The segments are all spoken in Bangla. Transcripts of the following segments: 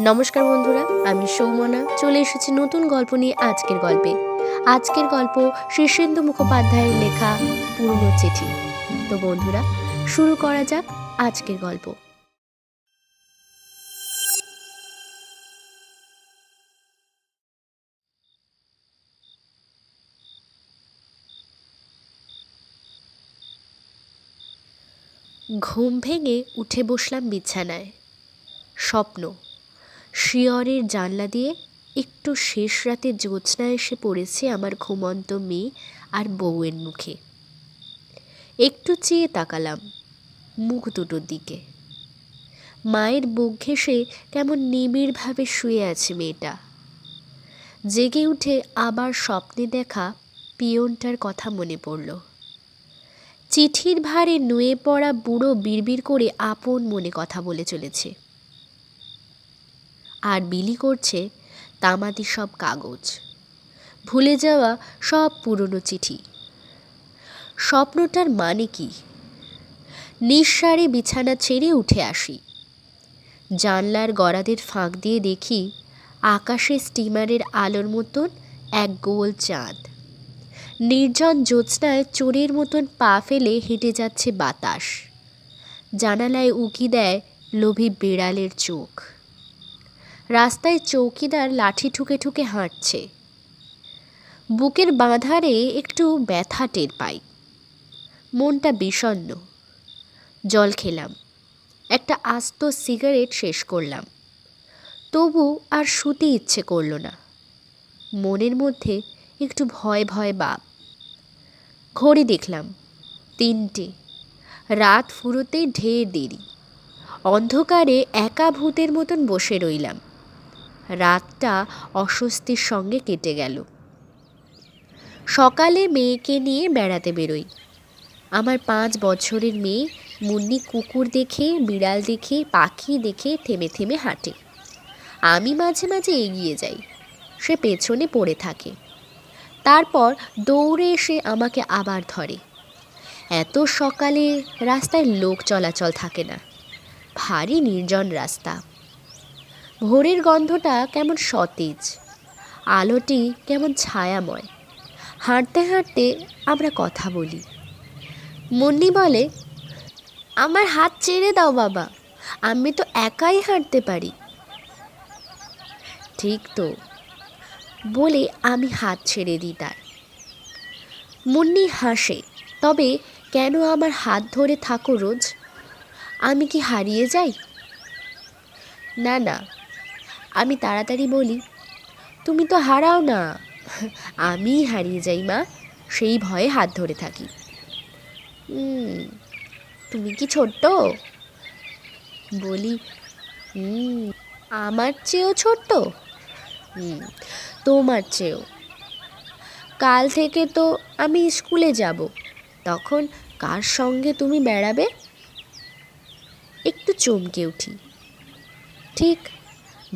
নমস্কার বন্ধুরা, আমি সৌমনা। চলে এসেছি নতুন গল্প নিয়ে আজকের গল্পে। আজকের গল্প শীর্ষেন্দু মুখোপাধ্যায়ের লেখা পুরনো চিঠি। তো বন্ধুরা, শুরু করা যাক আজকের গল্প। ঘুম ভেঙে উঠে বসলাম বিছানায়। স্বপ্ন শিয়রের জানলা দিয়ে একটু শেষ রাতে জ্যোৎস্না এসে পড়েছে আমার ঘুমন্ত মেয়ে আর বউয়ের মুখে। একটু চেয়ে তাকালাম মুখ দুটোর দিকে। মায়ের বুক ঘেঁষে কেমন নিবিড়ভাবে শুয়ে আছে মেয়েটা। জেগে উঠে আবার স্বপ্নে দেখা পিয়নটার কথা মনে পড়ল। চিঠির ভারে নুয়ে পড়া বুড়ো বিড়বিড় করে আপন মনে কথা বলে চলেছে। আর বিলি করছে তামাদি সব কাগজ। ভুলে যাওয়া সব পুরনো চিঠি। স্বপ্নটার মানে কি? নিঃসারে বিছানা ছেড়ে উঠে আসি। জানলার গড়াদের ফাঁক দিয়ে দেখি আকাশে স্টিমারের আলোর মতন এক গোল চাঁদ। নির্জন জ্যোৎস্নায় চোরের মতন পা ফেলে হেঁটে যাচ্ছে বাতাস। জানালায় উকি দেয় লোভী বিড়ালের চোখ। রাস্তায় চৌকিদার লাঠি ঠুকে ঠুকে হাঁটছে। বুকের বাঁধারে একটু ব্যথা টের পাই। মনটা বিষণ্ন জল খেলাম। একটা আস্ত সিগারেট শেষ করলাম। তবু আর শুতে ইচ্ছে করল না। মনের মধ্যে একটু ভয় ভয় বাপ ঘড়ি দেখলাম। তিনটে। রাত ফুরোতেই ঢের দেরি। অন্ধকারে একা ভূতের মতন বসে রইলাম। রাতটা অস্বস্তির সঙ্গে কেটে গেল। সকালে মেয়েকে নিয়ে বেড়াতে বেরোই। আমার পাঁচ বছরের মেয়ে মুন্নি কুকুর দেখে, বিড়াল দেখে, পাখি দেখে থেমে থেমে হাঁটে। আমি মাঝে মাঝে এগিয়ে যাই, সে পেছনে পড়ে থাকে। তারপর দৌড়ে এসে আমাকে আবার ধরে। এত সকালে রাস্তায় লোক চলাচল থাকে না, ভারী নির্জন রাস্তা। ভোরের গন্ধটা কেমন সতেজ, আলোটি কেমন ছায়াময়। হাঁটতে হাঁটতে আমরা কথা বলি। মুন্নি বলে, আমার হাত ছেড়ে দাও বাবা, আমি তো একাই হাঁটতে পারি। ঠিক তো, বলে আমি হাত ছেড়ে দিই তার। মুন্নি হাসে, তবে কেন আমার হাত ধরে থাকো রোজ? আমি কি হারিয়ে যাই? না না আমি তাড়াতাড়ি বলি, তুমি তো হারাও না। আমি হারিয়ে যাই, মা। সেই ভয়ে হাত ধরে থাকি। তুমি কি ছোট্ট? বলি আমার চেয়েও ছোট্ট? তোমার চেয়েও। কাল থেকে তো আমি স্কুলে যাব। তখন কার সঙ্গে তুমি বেড়াবে? একটু চমকে উঠি। ঠিক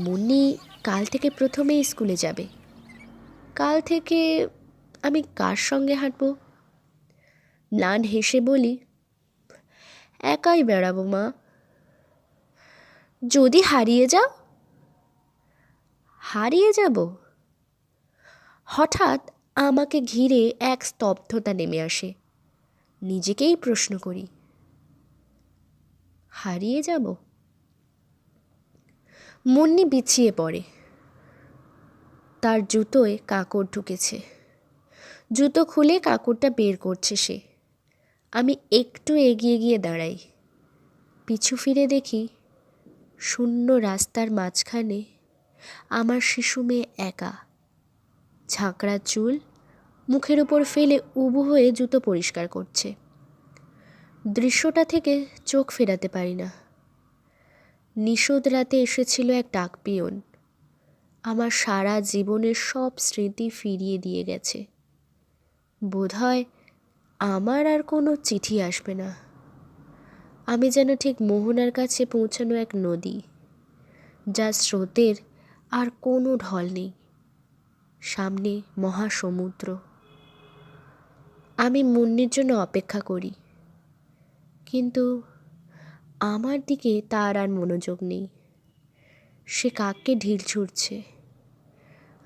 মুন্নি কাল থেকে প্রথমে স্কুলে যাবে। কাল থেকে আমি কার সঙ্গে হাঁটবো? ম্লান হেসে বলি, একাই বেড়াবো মা। যদি হারিয়ে যাও? হারিয়ে যাব? হঠাৎ আমাকে ঘিরে এক স্তব্ধতা নেমে আসে। নিজেকেই প্রশ্ন করি, হারিয়ে যাব? মুন্নি বিছিয়ে পড়ে। তার জুতোয় কাঁকড় ঢুকেছে। জুতো খুলে কাঁকড়টা বের করছে সে। আমি একটু এগিয়ে গিয়ে দাঁড়াই। পিছু ফিরে দেখি শূন্য রাস্তার মাঝখানে আমার শিশু মেয়ে একা। ঝাঁকড়া চুল মুখের ওপর ফেলে উবু হয়ে জুতো পরিষ্কার করছে। দৃশ্যটা থেকে চোখ ফেরাতে পারি না। নিষুদ রাতে এসেছিল এক ডাকপিয়ন। আমার সারা জীবনের সব স্মৃতি ফিরিয়ে দিয়ে গেছে। বোধহয় আমার আর কোনো চিঠি আসবে না। আমি যেন ঠিক মোহনার কাছে পৌঁছানো এক নদী যার স্রোতের আর কোনো ঢল নেই, সামনে মহাসমুদ্র। আমি মুন্নির জন্য অপেক্ষা করি, কিন্তু আমার দিকে তার আর মনোযোগ নেই। সে কাককে ঢিল ছুটছে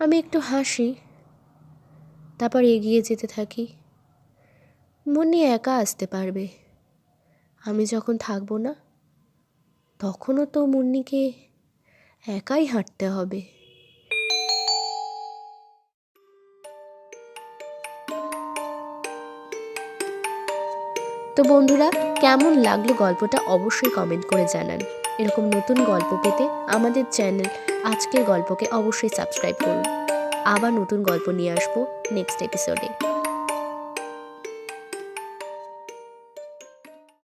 আমি একটু হাসি, তারপর এগিয়ে যেতে থাকি। মনে একা আসতে পারবে। আমি যখন থাকব না, তখনও তো মুন্নিকে একাই হাঁটতে হবে। তো বন্ধুরা, কেমন লাগল গল্পটা অবশ্যই কমেন্ট করে জানান। এরকম নতুন গল্প পেতে আমাদের চ্যানেল আজকের গল্পকে অবশ্যই সাবস্ক্রাইব করুন। আবার নতুন গল্প নিয়ে আসব নেক্সট এপিসোডে